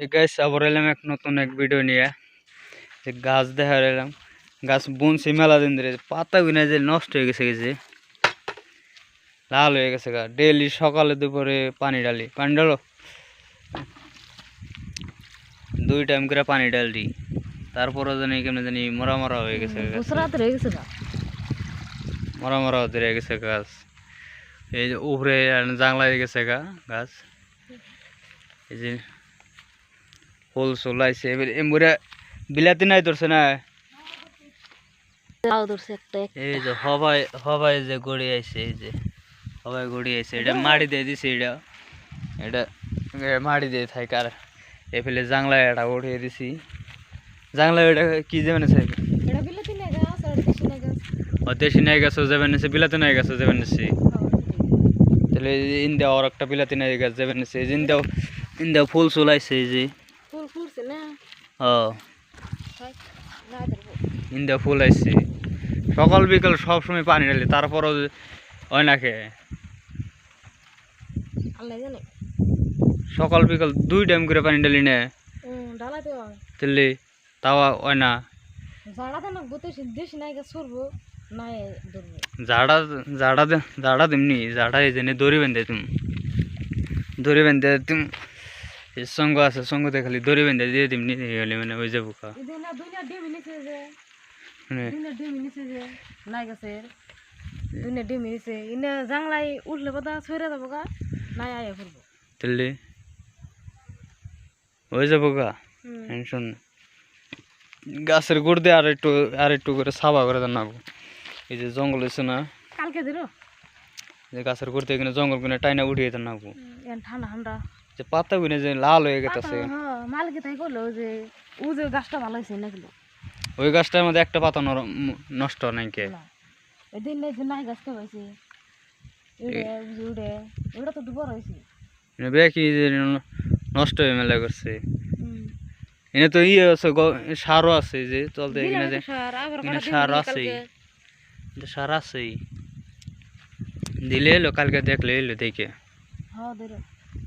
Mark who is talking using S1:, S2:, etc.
S1: এই গাছ আবার এলাম এক নতুন এক ভিডিও নিয়ে। যে গাছ দেখা এলাম গাছ বুনছি মেলা দিন ধরে। পাতা গুনা যে নষ্ট হয়ে গেছে গেছে লাল হয়ে গেছে গা। ডেলি সকালে দুপুরে পানি ডালি পানি ডালো দুই টাইম করে পানি ডাল দিই তারপরে জানি কেমন জানি মরা মরা হয়ে গেছে
S2: রয়ে
S1: মরা মরা ধরে গেছে গাছ। এই যে উপরে জাংলা হয়ে গেছে গা গাছ। এই যে ফুল চলাইছে এবার এমরে বিলাতি নাই ধরছে না? এই যে হবাই হবাই যে গড়ি আইছে এই যে। হবাই গড়ি আইছে এটা মাটি দিয়ে দিছে এটা। এটা এ দিয়ে থাকে আর এফেলে জাংলা এটা উঠিয়ে দিছি। জাংলা এটা কি যাবে স্যার
S2: এটা বিলাতি না গাছ আর দেশি না গাছ।
S1: ও দেশি নাই গাছ যাবেন নিছে। বিলাতি নাই গাছ যাবেন নিছে। তাহলে আর একটা বিলাতি নাই গাছ যাবেন নিছে। এই যে ইন্দা ইন্দা ফুল চলাইছে এই যে
S2: ফুল ফুটছে না
S1: ও
S2: থাক না ধরবো
S1: ইন্দা ফুল আইছে। সকাল বিকাল সব সময় পানি ঢালি তারপরও হয় না খেয়ে। সকাল বিকাল দুই টাইম করে পানি ঢালি না। তাহলে তাও হয় ঝাড়া ঝাড়া ঝাড়া দিমনি ঝাড়া এই জন্য দড়ি বেঁধে তুমি দড়ি বেঁধে তুমি সঙ্গ আছে সঙ্গতে খালি দড়ি বেঁধে দিয়ে দিমনি হলে মানে হয়ে যাব
S2: না দুনিয়া ডিম নিছে যে।
S1: মানে
S2: নাই দুনিয়া ডিম নিছে ইনে জাংলাই উঠলে বাদা ছড়ে যাব গা নাই আয়া করব
S1: তাহলে? হয়ে যাব গা টেনশন গাছের গুড় দিয়ে আর একটু আর একটু করে সাবা করে জানাব এই যে জঙ্গল হয়েছে না
S2: কালকে দিল?
S1: যে গাছের গুড় দিয়ে জঙ্গল কিনে টাইনা উঠিয়ে জানাব
S2: এন ঠান্ডা ঠান্ডা।
S1: যে পাতা গুনে যে লাল হয়ে গেছে
S2: মালিকে তাই করল যে ও যে গাছটা ভালো হয়েছে না কিলো
S1: ওই গাছটার মধ্যে একটা পাতা নষ্ট নাই কে?
S2: না। এদিন নেই যে নাই গাছ খাওয়াইছে উড়ে উড়ে উড়ে তো দুবার হয়েছে
S1: বেকি নষ্ট হয়ে মেলা করছে। এনে তো ইয়ে আছে সারও আছে যে চলতে এখানে যে এখানে সার আছে সার আছেই। দিলে এলো কালকে দেখলে এলো দেখে।
S2: হ্যাঁ